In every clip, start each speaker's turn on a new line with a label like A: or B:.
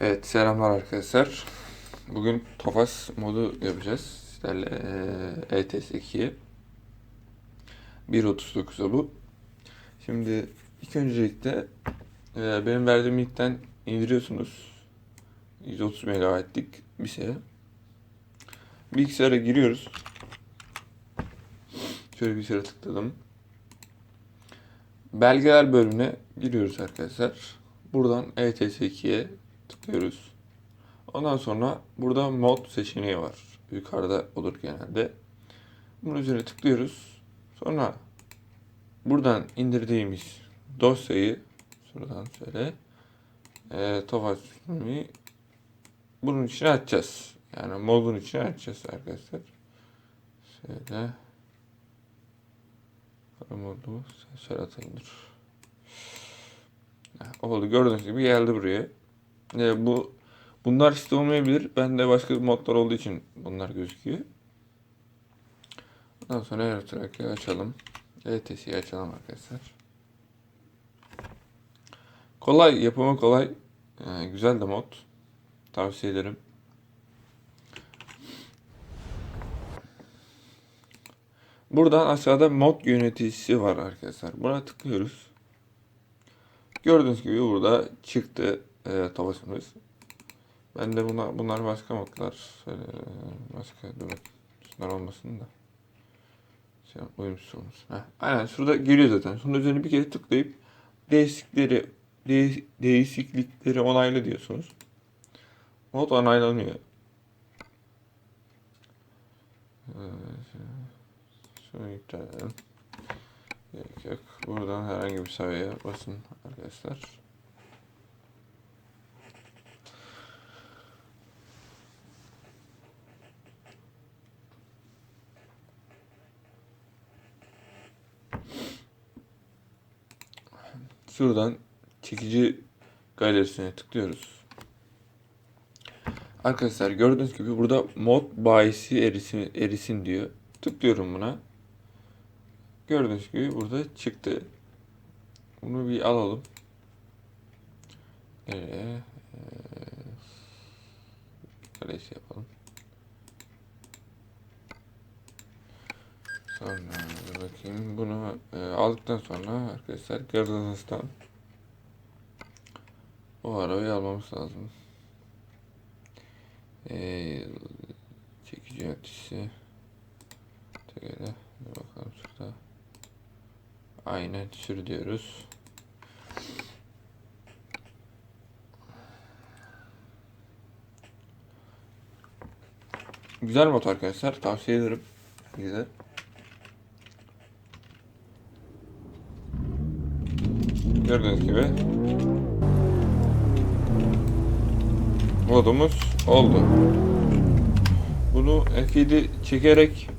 A: Evet selamlar arkadaşlar. Bugün Tofas modu yapacağız. Sizlerle eee, ETS 2'ye. 1.39'a bu. Şimdi ilk öncelikle eee, benim verdiğim linkten indiriyorsunuz. 130 MB'lik bir şey. Bilgisayara giriyoruz. Şöyle bilgisayara tıkladım. Belgeler bölümüne giriyoruz arkadaşlar. Buradan E ETS 2'ye tıklıyoruz. Ondan sonra burada mod seçeneği var. Yukarıda olur genelde. Bunun üzerine tıklıyoruz. Sonra buradan indirdiğimiz dosyayı şuradan şöyle e, Tofaş bunun içine açacağız. Yani modun içine açacağız arkadaşlar. Şöyle modu şöyle atayım dur. Oldu gördüğünüz gibi geldi buraya. E, bu bunlar işte olmayabilir. Bende başka modlar olduğu için bunlar gözüküyor. Ondan sonra Aerotrack'ı açalım. ETS'yi açalım arkadaşlar. Kolay, yapımı kolay. E, güzel de mod. Tavsiye ederim. Buradan aşağıda mod yöneticisi var arkadaşlar. Buna tıklıyoruz. Gördüğünüz gibi burada çıktı e, tabasımız. Ben de buna, bunlar başka modlar. Şöyle, başka dur. Şunlar olmasın da. Şey, uyumsuz olmuş. Heh, aynen şurada geliyor zaten. Şunun üzerine bir kere tıklayıp değişiklikleri değiş- değişiklikleri onayla diyorsunuz. Mod onaylanıyor. Ee, Şunu iptal yok. Buradan herhangi bir sayıya basın arkadaşlar. Şuradan çekici galerisine tıklıyoruz. Arkadaşlar gördüğünüz gibi burada mod bayisi erisin, erisin diyor. Tıklıyorum buna. Gördüğünüz gibi burada çıktı. Bunu bir alalım. Nereye? Ee, Kalesi yapalım. Sonra dur bakayım bunu e, aldıktan sonra arkadaşlar Gardenas'tan o arabayı almamız lazım. Ee, çekici yöneticisi dur bakalım şurada aynen sür diyoruz. Güzel mod arkadaşlar tavsiye ederim. Güzel. Gördüğünüz gibi modumuz oldu. Bunu F7 çekerek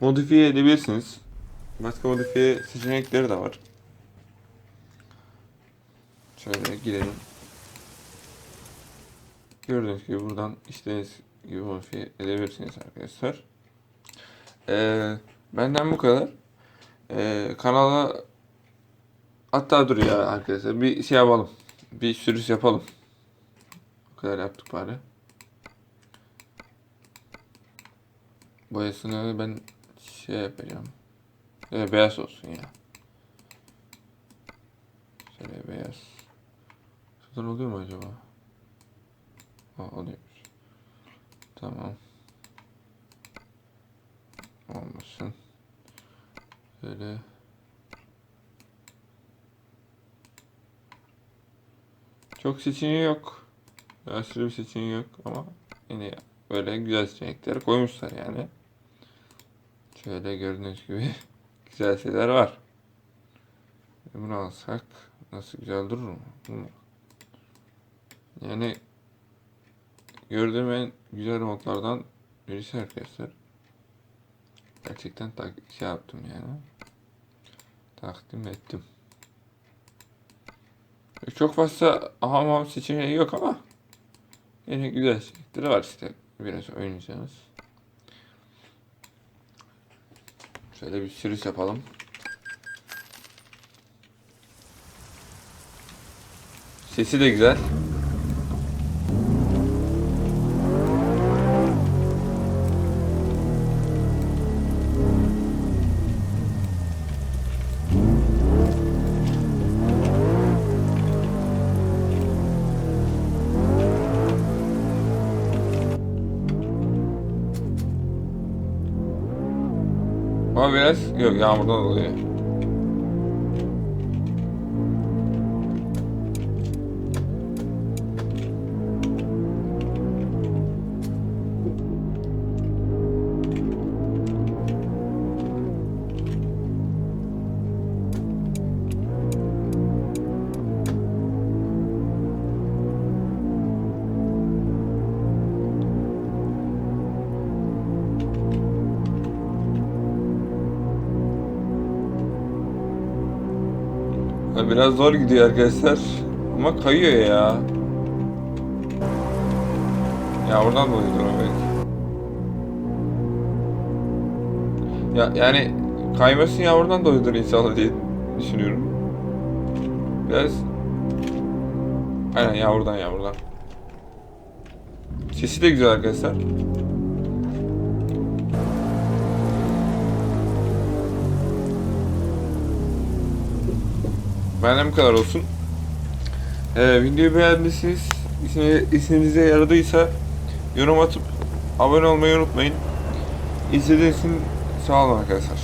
A: modifiye edebilirsiniz. Başka modifiye seçenekleri de var. Şöyle girelim. Gördüğünüz gibi buradan istediğiniz gibi modifiye edebilirsiniz arkadaşlar. Ee, benden bu kadar. Ee, kanala hatta dur ya arkadaşlar bir şey yapalım. Bir sürüş yapalım. Bu kadar yaptık bari. Boyasını ben şey yapacağım. Şöyle beyaz olsun ya. Şöyle beyaz. Şuradan oluyor mu acaba? Ha oluyormuş. Tamam. Olmasın. Şöyle. Çok seçeneği yok. Aşırı bir seçeneği yok ama yine böyle güzel seçenekler koymuşlar yani. Şöyle gördüğünüz gibi güzel şeyler var. Bunu alsak nasıl güzel durur mu? Yani gördüğüm en güzel modlardan birisi arkadaşlar. Gerçekten tak şey yaptım yani. Takdim ettim. Çok fazla hamam seçeneği yok ama yine güzel seçenekleri var işte. Biraz oynayacağınız. Şöyle bir sürüş yapalım. Sesi de güzel. Ama biraz yok yağmurdan dolayı. Ya Biraz zor gidiyor arkadaşlar. Ama kayıyor ya. Yağmurdan dolayıdır o belki. Ya yani kayması yağmurdan dolayıdır inşallah diye düşünüyorum. Biraz Aynen yağmurdan yağmurdan. Sesi de güzel arkadaşlar. Benden bu kadar olsun. Ee, videoyu beğendiyseniz, işinize yaradıysa yorum atıp abone olmayı unutmayın. İzlediğiniz için sağ olun arkadaşlar.